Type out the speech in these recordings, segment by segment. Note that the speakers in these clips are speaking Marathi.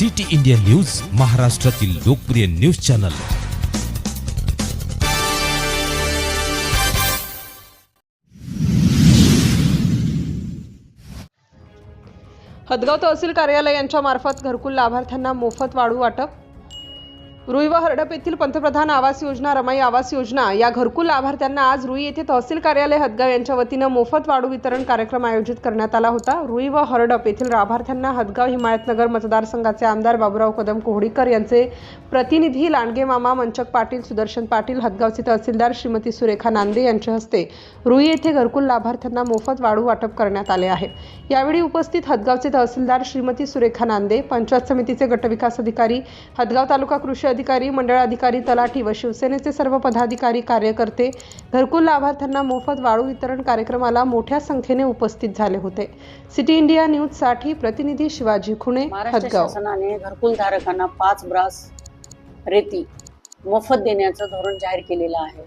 सिटी इंडिया न्यूज महाराष्ट्रातील लोकप्रिय न्यूज चॅनल. हदगाव तहसील कार्यालय यांच्या मार्फत घरकुल लाभार्थ्यांना मोफत वाढू वाटप रुई व हरडप येथील पंतप्रधान आवास योजना रमाई आवास योजना या घरकुल लाभार्थ्यांना आज रुई येथे तहसील कार्यालय हदगाव यांच्या वतीनं मोफत वाडू वितरण कार्यक्रम आयोजित करण्यात आला होता. रुई व हरडप येथील लाभार्थ्यांना हदगाव हिमायतनगर मतदारसंघाचे आमदार बाबुराव कदम कोहडीकर यांचे प्रतिनिधी लांडगे मामा मंचक पाटील सुदर्शन पाटील हदगावचे तहसीलदार श्रीमती सुरेखा नांदे यांच्या हस्ते रुई येथे घरकुल लाभार्थ्यांना मोफत वाडू वाटप करण्यात आले आहे. यावेळी उपस्थित हदगावचे तहसीलदार श्रीमती सुरेखा नांदे पंचायत समितीचे गटविकास अधिकारी हदगाव तालुका कृषी अधिकारी मंडळ अधिकारी तलाठी व शिवसेनेचे सर्व पदाधिकारी कार्यकर्ते घरकुल लाभार्थ्यांना मोफत वाळू वितरण कार्यक्रमाला मोठ्या संख्येने उपस्थित झाले होते. सिटी इंडिया न्यूजसाठी प्रतिनिधी शिवाजी खुणे हदगाव. शासनाने घरकुल धारकांना पाच ब्रास रेती मोफत देण्याचं धोरण जाहीर केलेलं आहे.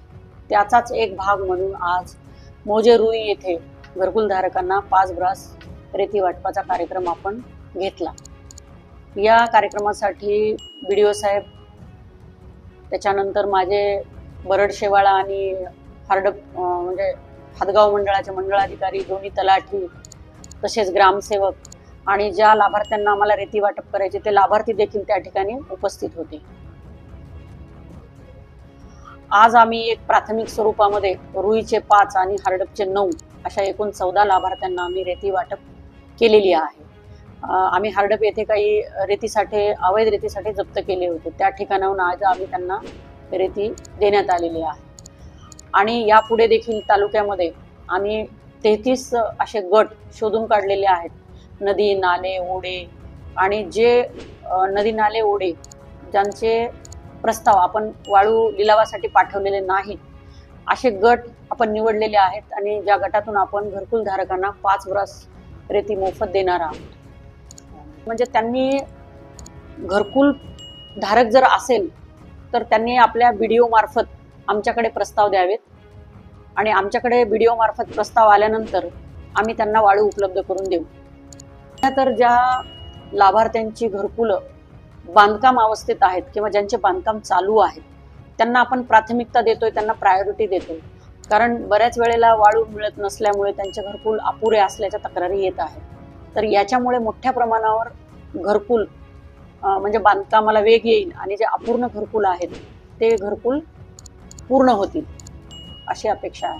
त्याचाच एक भाग म्हणून आज मोजे रुई येथे घरकुल धारकांना पाच ब्रास रेती वाटपाचा कार्यक्रम आपण घेतला. या कार्यक्रमासाठी बी डी ओ साहेब त्याच्यानंतर माझे बरड शेवाळा आणि हार्ड म्हणजे हातगाव मंडळाचे मंडळाधिकारी दोन्ही तलाठी तसेच ग्रामसेवक आणि ज्या लाभार्थ्यांना आम्हाला रेती वाटप करायचे ते लाभार्थी देखील त्या ठिकाणी उपस्थित होते. आज आम्ही एक प्राथमिक स्वरूपामध्ये रुईचे पाच आणि हार्डपचे नऊ अशा एकूण चौदा लाभार्थ्यांना आम्ही रेती वाटप केलेली आहे. आम्ही हार्डप येथे काही रेतीसाठी अवैध रेतीसाठी जप्त केले होते. त्या ठिकाणाहून आज आम्ही त्यांना रेती देण्यात आलेली आहे. आणि यापुढे देखील तालुक्यामध्ये आम्ही तेहतीस असे गट शोधून काढलेले आहेत. नदी नाले ओढे आणि जे नदी नाले ओढे ज्यांचे प्रस्ताव आपण वाळू लिलावासाठी पाठवलेले नाहीत असे गट आपण निवडलेले आहेत आणि ज्या गटातून आपण घरकुल धारकांना पाच ब्रस रेती मोफत देणार आहोत. म्हणजे त्यांनी घरकुल धारक जर असेल तर त्यांनी आपल्या व्हिडिओ मार्फत आमच्याकडे प्रस्ताव द्यावेत. आणि आमच्याकडे व्हिडिओ मार्फत प्रस्ताव आल्यानंतर आम्ही त्यांना वाळू उपलब्ध करून देऊ. तर ज्या लाभार्थ्यांची घरकुलं बांधकाम अवस्थेत आहेत किंवा ज्यांचे बांधकाम चालू आहेत त्यांना आपण प्राथमिकता देतोय त्यांना प्रायोरिटी देतोय. कारण बऱ्याच वेळेला वाळू मिळत नसल्यामुळे त्यांचे घरकुल अपुरे असल्याच्या तक्रारी येत आहेत. तर याच्यामुळे मोठ्या प्रमाणावर घरकुल म्हणजे बांधकामाला वेग येईल आणि जे अपूर्ण घरकुल आहेत ते घरकुल पूर्ण होतील अशी अपेक्षा आहे.